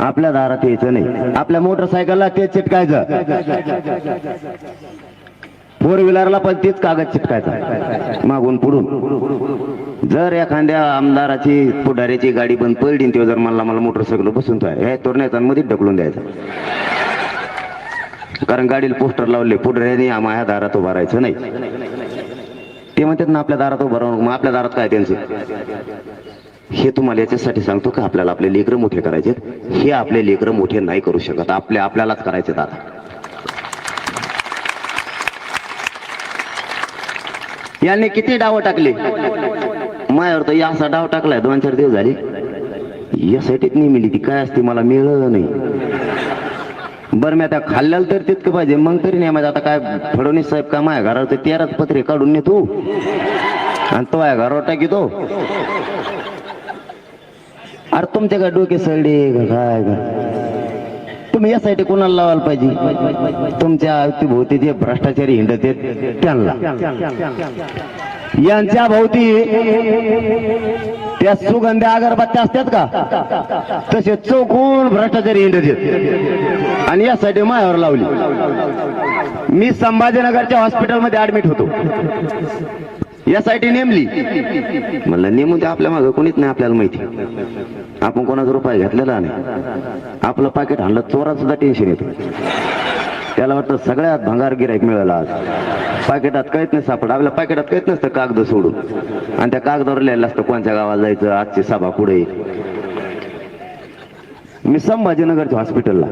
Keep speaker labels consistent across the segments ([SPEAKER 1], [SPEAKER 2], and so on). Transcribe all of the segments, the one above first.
[SPEAKER 1] आपल्या दारात यायचं नाही. आपल्या मोटरसायकलला तेच चिटकायचं. फोर व्हीलरला पण तेच कागद चिटकायचा. मागून पुढून. जर एखाद्या आमदाराची पुढाऱ्याची गाडी बंद पडली तेव्हा जर मला मला मोटरसायकल बसून हे तोरण्याचा मध्ये ढकलून द्यायचा. कारण गाडीला पोस्टर लावले पुढाऱ्याने माझ्या दारात उभारायचं नाही. ते म्हणतात ना आपल्या दारात उभं राहून मग आपल्या दारात काय त्यांचं? हे तुम्हाला याच्यासाठी सांगतो का आपल्याला आपले लेकरं मोठे करायचे हे आपले लेकरं मोठे नाही करू शकत. आपले आपल्यालाच करायचे आता. यांनी किती डाव टाकले? मायावर तर या असा डाव टाकलाय दोन चार दिवस झाले. यासाठीच नाही मिली ती काय असते मला मिळलं नाही. बरं मी आता खाल्ल्याला तर तितकं पाहिजे. मग तरी नाही माहिती आता काय फडणवीस साहेब का माझ्या घरावर तर तेराच पत्रे काढून नेतो? आणि तो आहे घरावर टाकीतो अरे तुमच्या काय डोके सडे काय? तुम्ही यासाठी कोणाला लावायला पाहिजे? तुमच्या अवतीभोवती जे भ्रष्टाचारी हिंडत आहेत त्यांना. यांच्या भोवती त्या सुगंध्या अगरबत्त्या असतात का? तसे चौकून भ्रष्टाचारी हिंडत आहेत. आणि यासाठी मायावर लावली. मी संभाजीनगरच्या हॉस्पिटलमध्ये ऍडमिट होतो. यासाठी नेमली. म्हणलं नेमून ते आपल्या मागं कोणीच नाही आपल्याला माहिती. आपण कोणाचा रुपये घेतलेला नाही. आपलं पाकिट हाणलं चोरा सुद्धा टेन्शन येतं. त्याला वाटतं सगळ्यात भंगार गिराईक मिळाला आज. पाकिटात काहीच नाही सापड आपल्या पाकिटात काहीच नसतं कागद सोडून. आणि त्या कागदावर लिहायला असतं कोणत्या गावाला जायचं आजची सभा पुढे मी संभाजीनगरच्या हॉस्पिटलला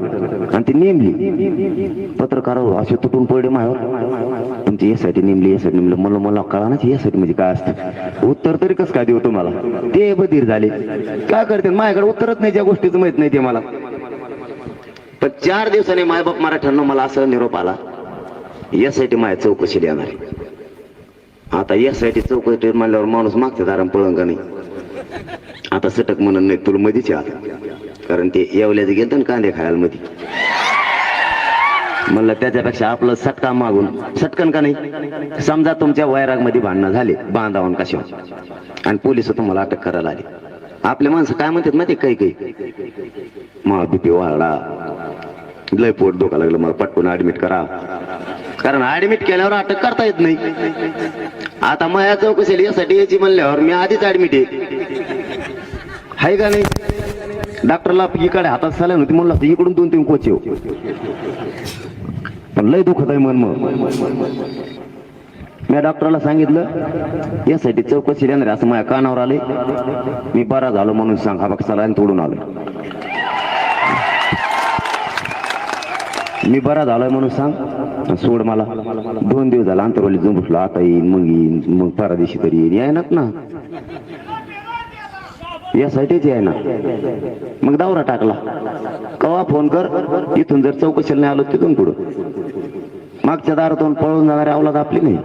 [SPEAKER 1] आणि ती नेमली. पत्रकारावर असे तुटून पडले मायावर. तुमची यासाठी नेमली यासाठी नेमलं. मला मला कळा ना यासाठी म्हणजे काय असतं. उत्तर तरी कसं काय देऊ तुम्हाला? ते बधीर झाले. काय करते? माझ्याकडे उत्तरच नाही ज्या गोष्टीचं माहीत नाही ते मला. पण चार दिवसाने मायबाप मराठ्यांना मला असं निरोप आला. यासाठी माझ्या चौकशी देणार आहे. आता यासाठी चौकशी म्हणल्यावर माणूस मागते दाराम पळंग नाही. आता सटक म्हणून नाही तुला मधीच आहे आता. कारण ते येवल्याचं गेलं ना कांदे खायला मध्ये म्हणलं त्याच्यापेक्षा आपलं सटका मागून सटकन का नाही? समजा तुमच्या वैरागमध्ये भांडणं झाले बांधावून कशा आणि पोलीस तुम्हाला अटक करायला आली आपले माणसं काय म्हणतात माहिती काही काही? मा बीपी वाढला. लय पोट धोका लागलं मला पटकून ऍडमिट करा. कारण ऍडमिट केल्यावर अटक करता येत नाही. आता माया चौकशी यासाठी याची म्हणल्यावर मी आधीच ऍडमिट आहे. हाय का नाही? डॉक्टरला इकडे हातात सलाईन होती म्हणलं असतं, इकडून दोन तीन कोच येऊ. पण लय दुखत आहे मन मग. मी डॉक्टरला सांगितलं यासाठी चौकशी देणार असं माझ्या कानावर आले मी बरा झालो म्हणून सांग हा बघ आणि तोडून आलो. मी बरा झालोय म्हणून सांग सोड मला. दोन दिवस झाला अंतरवली जुंबुसला आता येईन मग येईन मग परादेशी तरी येईन. येणार ना. यासाठीच आहे ना. मग दावरा टाकला. कवा फोन कर? इथून जर चौकशीला नाही आलो तिथून पुढं. मागच्या दारातून पळून जाणारी अवलाद आपली नाही.